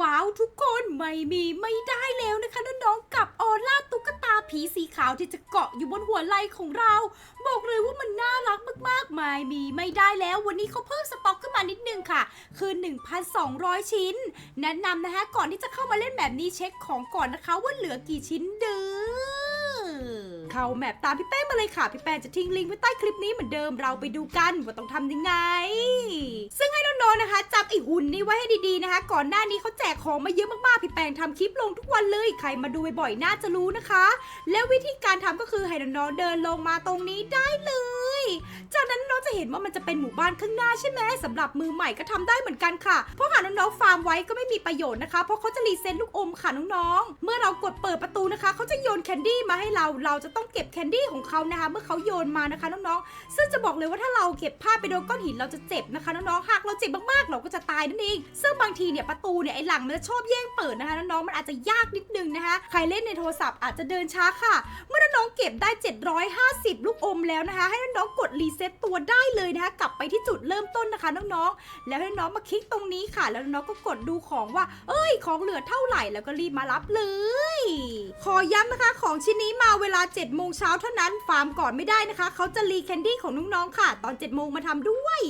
ว้าวทุกคนไม่มีไม่ได้แล้วนะคะน้องๆกับออร่าตุ๊กตาผีสีขาวที่จะเกาะอยู่บนหัวไหล่ของเรา บอกเลยว่ามันน่ารักมากๆไม่มีไม่ได้แล้ว วันนี้เขาเพิ่มสต็อกขึ้นมานิดนึงค่ะ คือ 1,200 ชิ้น แนะนำนะคะก่อนที่จะเข้ามาเล่นแบบนี้เช็คของก่อนนะคะว่าเหลือกี่ชิ้นเด้อเข้าแมปตามพี่แป้งมาเลยค่ะ พี่แป้งจะทิ้งลิงก์ไว้ใต้คลิปนี้เหมือนเดิมเราไปดูกันว่าต้องทำยังไง ซึ่งให้น้อง นะคะจับไอหุ่นนี่ไว้ให้ดีๆนะคะ ก่อนหน้านี้เขาแจกของมาเยอะมากๆพี่แปงทำคลิปลงทุกวันเลย ใครมาดูบ่อยๆน่าจะรู้นะคะ แล้ววิธีการทำก็คือให้น้องๆเดินลงมาตรงนี้ได้เลย จากนั้นน้องจะเห็นว่ามันจะเป็นหมู่บ้านข้างหน้าใช่ไหมสำหรับมือใหม่ก็ทำได้เหมือนกันค่ะ เพราะหาน้องๆฟาร์มไว้ก็ไม่มีประโยชน์นะคะ เพราะเขาจะรีเซ็ตลูกอมค่ะน้องๆ เมื่อเรากดเปิดประตูนะคะเขาจะโยนแคนดี้มาให้เรา เราจะต้องเก็บแคนดี้ของเขานะคะ เมื่อเขาโยนมานะคะน้องๆ ซึ่งจะบอกเลยว่าถ้าเราเก็บผ้าไปโดนก้อนหินเราจะเจ็บนะคะน้องๆ หากเราเจ็บมากๆเราก็จะตายนั่นเอง ซึ่งบางทีเนี่ยประตูเนี่ยไอ้หลังมันจะชอบแย่งเปิดนะคะน้องๆ มันอาจจะยากนิดนึงนะคะ ใครเล่นในโทรศัพท์อาจจะเดินช้าค่ะ เมื่อน้องๆเก็บได้ 750 ลูกอมแล้วนะคะ ให้น้องๆกดรีเซ็ตตัวได้เลยนะคะกลับไปที่จุดเริ่มต้นนะคะน้องๆ แล้วให้น้องมาคลิกตรงนี้ค่ะ แล้วน้องก็กดดูของว่า เอ้ย ของเหลือเท่าไหร่แล้วก็รีบมารับเลย ขอย้ำนะคะของชิ้นนี้มาเวลา7โมงเช้าเท่านั้นฟาร์มก่อนไม่ได้นะคะ เขาจะรีแคนดี้ของน้องๆค่ะ ตอน7โมงมาทำด้วย